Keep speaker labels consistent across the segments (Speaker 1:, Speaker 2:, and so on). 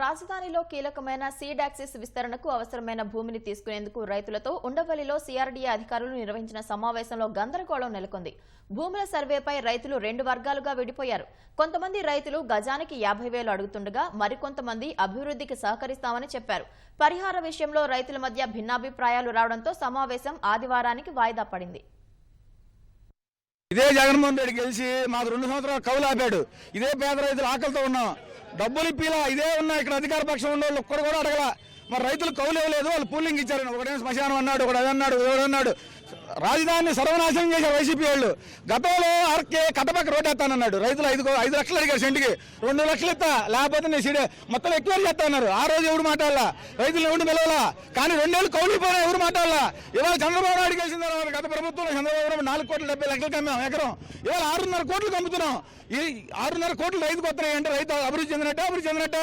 Speaker 1: రాజధానిలో కీలకమైన seed axis విస్తరణకు అవసరమైన భూమిని తీసుకునేందుకు రైతులతో ఉండవల్లిలో సీఆర్డీఏ అధికారులు నిర్వహించిన సమావేశంలో గందరగోళం నెలకొంది. భూముల సర్వేపై రైతులు రెండు వర్గాలుగా విడిపోయారు. కొంతమంది రైతులు గజానికి యాభై వేలు అడుగుతుండగా మరికొంతమంది అభివృద్ధికి సహకరిస్తామని చెప్పారు. పరిహార విషయంలో రైతుల మధ్య భిన్నాభిప్రాయాలు రావడంతో సమావేశం ఆదివారానికి వాయిదా పడింది.
Speaker 2: ఇదే జగన్మోహన్ రెడ్డి గెలిచి మాకు రెండు సంవత్సరాలు కౌలు ఆపాడు. ఇదే పేద రైతులు ఆకలితో ఉన్నాం. డబ్బులు ఇప్పిలా ఇదే ఉన్నా ఇక్కడ అధికార పక్షం ఉన్న వాళ్ళు కూడా అడగల. మరి రైతులు కౌలు ఇవ్వలేదు వాళ్ళు పూలింగ్ ఇచ్చారు ఒకటేమో శ్మశానం అన్నాడు ఒకటి అదన్నాడు ఎవడన్నాడు అన్నాడు. రాజధానిని సర్వనాశనం చేసే వైసీపీ వాళ్ళు గతంలో ఆర్కే కట్టపక్క రోడ్ వేస్తానన్నాడు రైతులు ఐదు ఐదు లక్షలు అడిగారు సెంటుకి. రెండు లక్షలు ఇస్తా లేకపోతే నేను సీడే మొత్తం ఎక్కువ చేస్తాన్నారు ఆ రోజు ఎవడు మాట్లాడాలా? రైతులు ఎవడు పిలవాలా కానీ రెండేళ్ళు కౌలిపోయినా ఎవరు మాట్లాడాలా? ఇవాళ చంద్రబాబు నాయుడు గెలిచిన తర్వాత గత ప్రభుత్వంలో చంద్రబాబు నాయుడు నాలుగు కోట్ల డెబ్బై లక్షలు కమ్మాం ఎకరం. ఇవాళ ఆరున్నర కోట్లు కమ్ముతున్నాం. ఈ ఆరున్నర కోట్లు రైతుకు వస్తున్నాయి అంటే రైతు అభివృద్ధి చెందినట్టే? అభివృద్ధి చెందినట్ట?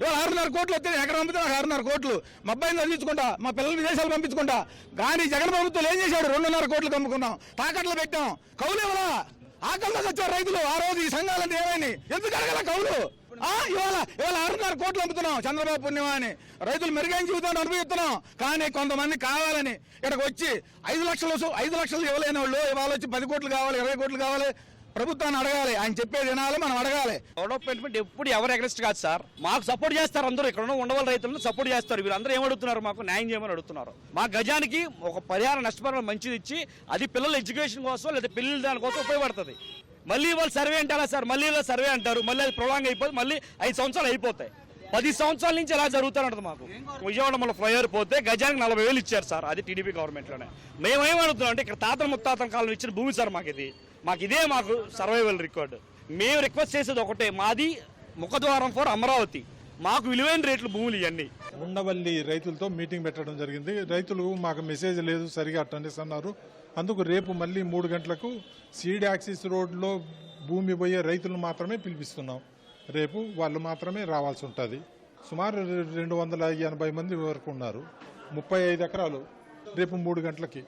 Speaker 2: ఇవాళ ఆరున్నర కోట్లు వస్తే ఎక్కడ పంపితే? నాకు ఆరున్నర కోట్లు. మా అబ్బాయిని చదివించుకుంటా మా పిల్లలు విదేశాలు పంపించుకుంటా. కానీ జగన్ ప్రభుత్వం ఏం చేశాడు? రెండున్నర కోట్లు కమ్ముకున్నాం. తాకట్లు పెట్టాం. కౌలు ఇవ్వలా? ఆకలిలో వచ్చారు రైతులు. ఆ రోజు ఈ సంఘాలంటే ఏమైంది? ఎందుకు అడగల కౌలు? ఆ, ఇవాళ ఇవాళ ఆరున్నర కోట్లు అమ్ముతున్నాం చంద్రబాబు పుణ్యమా అని రైతులు మెరుగైన జీవితాన్ని అనుభవిస్తున్నాం. కానీ కొంతమంది కావాలని ఇక్కడికి వచ్చి ఐదు లక్షలు ఐదు లక్షలు ఇవ్వలేని వాళ్ళు. ఇవాళ వచ్చి పది కోట్లు కావాలి ఇరవై కోట్లు కావాలి. ప్రభుత్వాన్ని అడగాలి. ఆయన చెప్పేది వినాలి మనం అడగాలి.
Speaker 3: డెవలప్మెంట్ ఎప్పుడు ఎవరు ఎగరెస్ట్ కాదు సార్. మాకు సపోర్ట్ చేస్తారు అందరూ. ఇక్కడ ఉన్న ఉండవల రైతులను సపోర్ట్ చేస్తారు. వీళ్ళందరూ ఏమడుగుతున్నారు? మాకు న్యాయం చేయమని అడుగుతున్నారు. మా గజానికి ఒక పరిహార నష్టపరిహారం మంచిది ఇచ్చి అది పిల్లల ఎడ్యుకేషన్ కోసం లేదా పిల్లల దానికోసం ఉపయోగపడుతుంది. మళ్ళీ వాళ్ళు సర్వే అంటారా సార్? మళ్ళీ ఇలా సర్వే అంటారు. మళ్ళీ అది ప్రొలాంగ్ అయిపోతుంది మళ్ళీ ఐదు సంవత్సరాలు అయిపోతాయి. పది సంవత్సరాల నుంచి ఎలా జరుగుతానంటది మాకు? విజయవాడ మళ్ళీ ఫ్లైఓవర్ పోతే గజానికి నలభై వేలు ఇచ్చారు సార్. అది టీడీపీ గవర్నమెంట్లోనే మేమేం అడుగుతున్నాం అంటే ఇక్కడ తాతల ముత్తాతల కాలం ఇచ్చిన భూమి సార్ మాకు ఇది. మాకు ఇదే మాకు సర్వైవల్ రికార్డు మేము రిక్వెస్ట్ చేసేది ఒకటే మాది ముఖద్వారం ఫర్ అమరావతి. మాకు విలువైన రేట్లు భూములు ఇవన్నీ.
Speaker 4: ఉండవల్లి రైతులతో మీటింగ్ పెట్టడం జరిగింది. రైతులు మాకు మెసేజ్ లేదు సరిగా అటెండెన్స్ అన్నారు. అందుకు రేపు మళ్ళీ మూడు గంటలకు సీడ్ యాక్సిస్ రోడ్లో భూమి పోయే రైతులు మాత్రమే పిలిపిస్తున్నాం. రేపు వాళ్ళు మాత్రమే రావాల్సి ఉంటుంది. సుమారు రెండు వందల ఎనభై మంది వరకు ఉన్నారు. ముప్పై ఐదు ఎకరాలు రేపు మూడు గంటలకి.